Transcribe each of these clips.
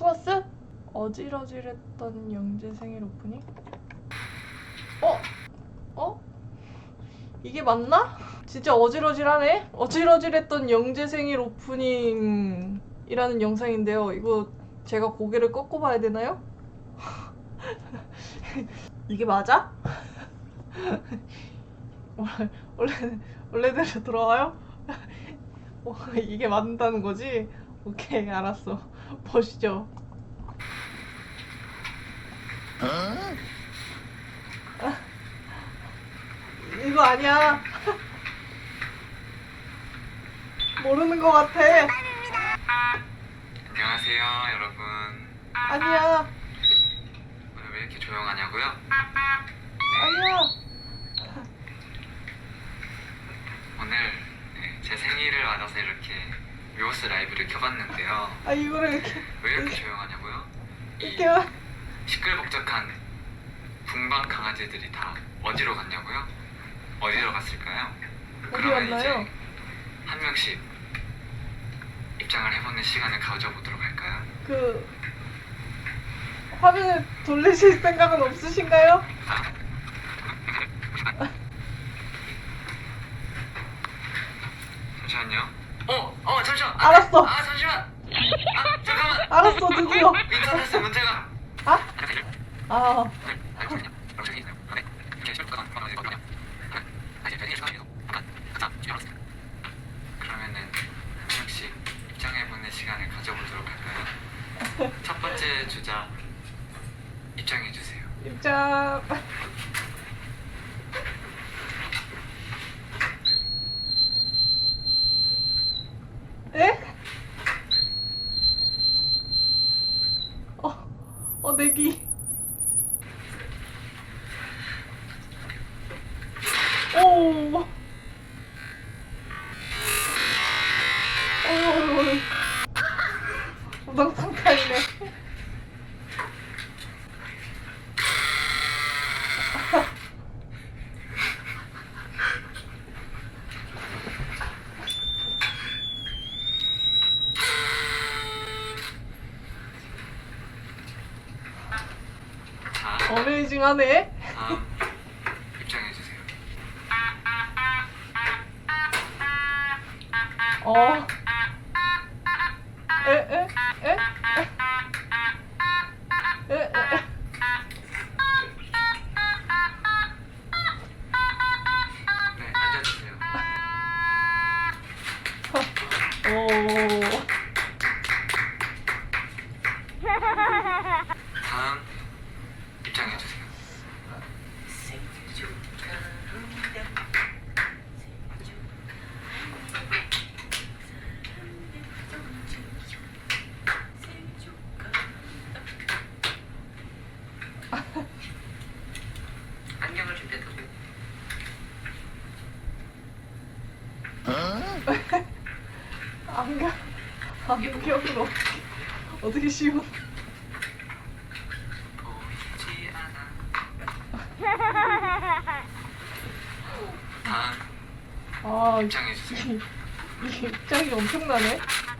투어스? 어질어질했던 영재 생일 오프닝? 어? 어? 이게 맞나? 진짜 어질어질하네? 어질어질했던 영재 생일 오프닝이라는 영상인데요. 이거 제가 고개를 꺾고 봐야 되나요? 이게 맞아? 원래- 원래 원래대로 돌아와요? 어, 이게 맞는다는 거지? 오케이 알았어 보시죠. 아, 이거 아니야. 모르는 것 같아. 안녕하세요, 여러분. 아니야. 오늘 왜 이렇게 조용하냐고요? 아니야. 오늘 네, 제 생일을 맞아서 이렇게 뮤오스 라이브를 켜봤는데요. 아 이거를 이렇게 왜 이렇게 조용하냐고요? 이 이렇게 시끌벅적한 분방 강아지들이 다 어디로 갔냐고요? 어디로 갔을까요? 그러면 갔나요? 이제 한 명씩 입장을 해보는 시간을 가져보도록 할까요? 그 화면을 돌리실 생각은 없으신가요? 잠시만요. 어, 어, 잠시만. 아, 알았어. 아, 잠시만. 아, 잠깐만. 알았어 드디어 인터넷에 문제가. 아? 아 그러면은 한 명씩 입장해보는 시간을 가져보도록 할까요? 첫 번째 주자 입장해주세요. 입장 에? 어, 어내기 오 오, 우당탕 타이네 자, 어메이징하네 다음 입장해 주세요. 어. 에, 에, 에, 에. 에, 에, 에. 네, 앉아주세요. 오. 다음 입장해 주세요. 안경을 준비했다고요? 안경, 안경으로 어떻게, 어떻게 씌워? 보이지 않아. 다음 아, 입장해 주세요. 이, 이 입장이 엄청나네.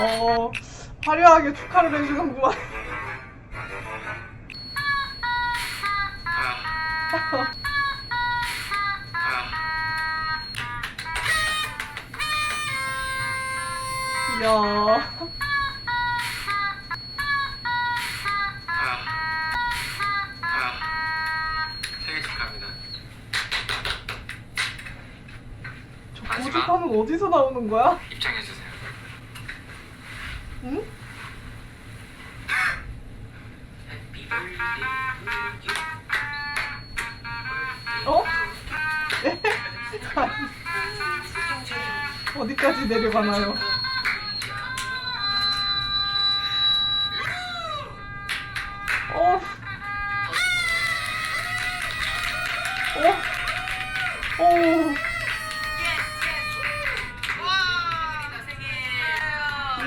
어, 화려하게 축하를 해주는구만. 이야. 생일 축하합니다. 저. 고주파는 어디서 나오는 거야? 입장해주세요. 응? 어? 어디까지 내려가나요?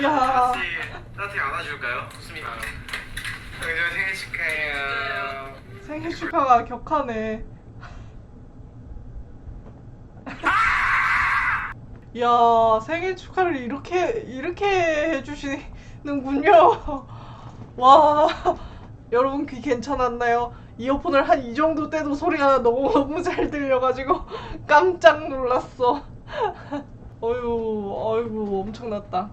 야. 같이 따뜻히 안아줄까요? 좋습니다. 은주 생일 축하해요. 생일 축하가 격하네. 야 생일 축하를 이렇게 이렇게 해주시는군요. 와 여러분 귀 괜찮았나요? 이어폰을 한 이 정도 떼도 소리가 너무 너무 잘 들려가지고 깜짝 놀랐어. 어휴 어이구 엄청났다.